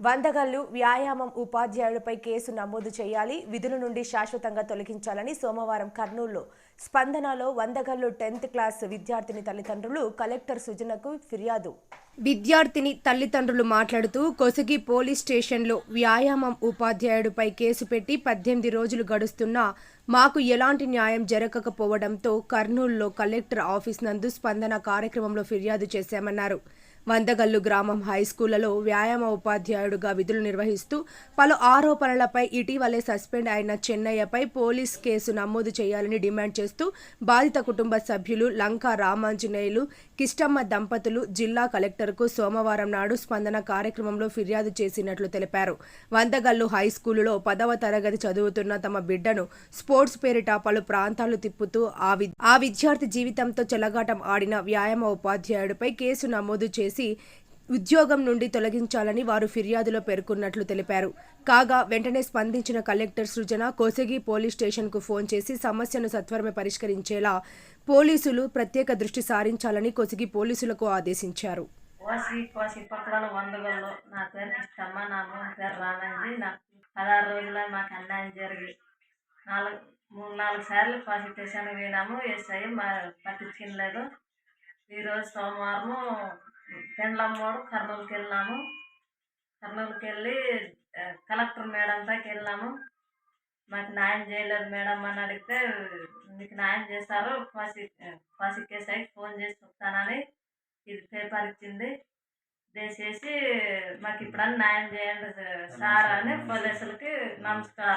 వందగల్లు వ్యాయామం ఉపాధ్యాయులపై కేసు నమోదు చేయాలి విధుల నుండి శాశ్వతంగా తొలగించాలని సోమవారం కర్నూలులో స్పందనలో వందగల్లు టెన్త్ క్లాస్ విద్యార్థిని తల్లిదండ్రులు కలెక్టర్ సుజనకు ఫిర్యాదు. విద్యార్థిని తల్లిదండ్రులు మాట్లాడుతూ కొసగి పోలీస్ స్టేషన్లో వ్యాయామం ఉపాధ్యాయుడిపై కేసు పెట్టి పద్దెనిమిది రోజులు గడుస్తున్నా మాకు ఎలాంటి న్యాయం జరగకపోవడంతో కర్నూలులో కలెక్టర్ ఆఫీస్ నందు స్పందన కార్యక్రమంలో ఫిర్యాదు చేశామన్నారు. వందగల్లు గ్రామం హై స్కూళ్ళలో వ్యాయామ ఉపాధ్యాయుడుగా విధులు నిర్వహిస్తూ పలు ఆరోపణలపై ఇటీవలే సస్పెండ్ అయిన చెన్నయ్యపై పోలీస్ కేసు నమోదు చేయాలని డిమాండ్ చేస్తూ బాధిత కుటుంబ సభ్యులు లంకా రామాంజనేయులు కిష్టమ్మ దంపతులు జిల్లా కలెక్టర్ కలెక్టర్కు సోమవారం నాడు స్పందన కార్యక్రమంలో ఫిర్యాదు చేసినట్లు తెలిపారు. వందగల్లు హై స్కూలులో పదవ తరగతి చదువుతున్న తమ బిడ్డను స్పోర్ట్స్ పేరిట పలు ప్రాంతాలు తిప్పుతూ ఆ వి- ఆ విద్యార్థి జీవితంతో చెలగాటం ఆడిన వ్యాయామ ఉపాధ్యాయుడిపై కేసు నమోదు చేసి ఉద్యోగం నుండి తొలగించాలని వారు ఫిర్యాదులో పేర్కొన్నట్లు తెలిపారు. కాగా వెంటనే స్పందించిన కలెక్టర్ సృజన కోసగి పోలీస్ స్టేషన్కు ఫోన్ చేసి సమస్యను సత్వరమే పరిష్కరించేలా పోలీసులు ప్రత్యేక దృష్టి సారించాలని కొసిగి పోలీసులకు ఆదేశించారు. కోసి కోసి పక్కన వందగోళ్ళు నా పేరు కృష్ణమ్మ నా మూడు పేరు రానంది. నాకు పదహారు రోజుల మాకు అన్యాయం జరిగి నాలుగు మూడు నాలుగు సార్లు కోసి స్టేషన్కి పోయినాము ఎస్ఐ మా పట్టించుకోలేదు ఈరోజు సోమవారం పెండ్లమ్మోడు కర్నూలుకి వెళ్ళాము కర్నూలుకి వెళ్ళి కలెక్టర్ మేడం దాకా వెళ్ళాము మాకు న్యాయం చేయలేదు మేడం అని అడిగితే మీకు న్యాయం చేస్తారు కోసి కోసి కేసు ఫోన్ చేసి చెప్తానని ఇది పేపర్ ఇచ్చింది. దయచేసి మాకు ఇప్పుడన్నా న్యాయం చేయండి సార్ అని పోలీసులకి నమస్కారం.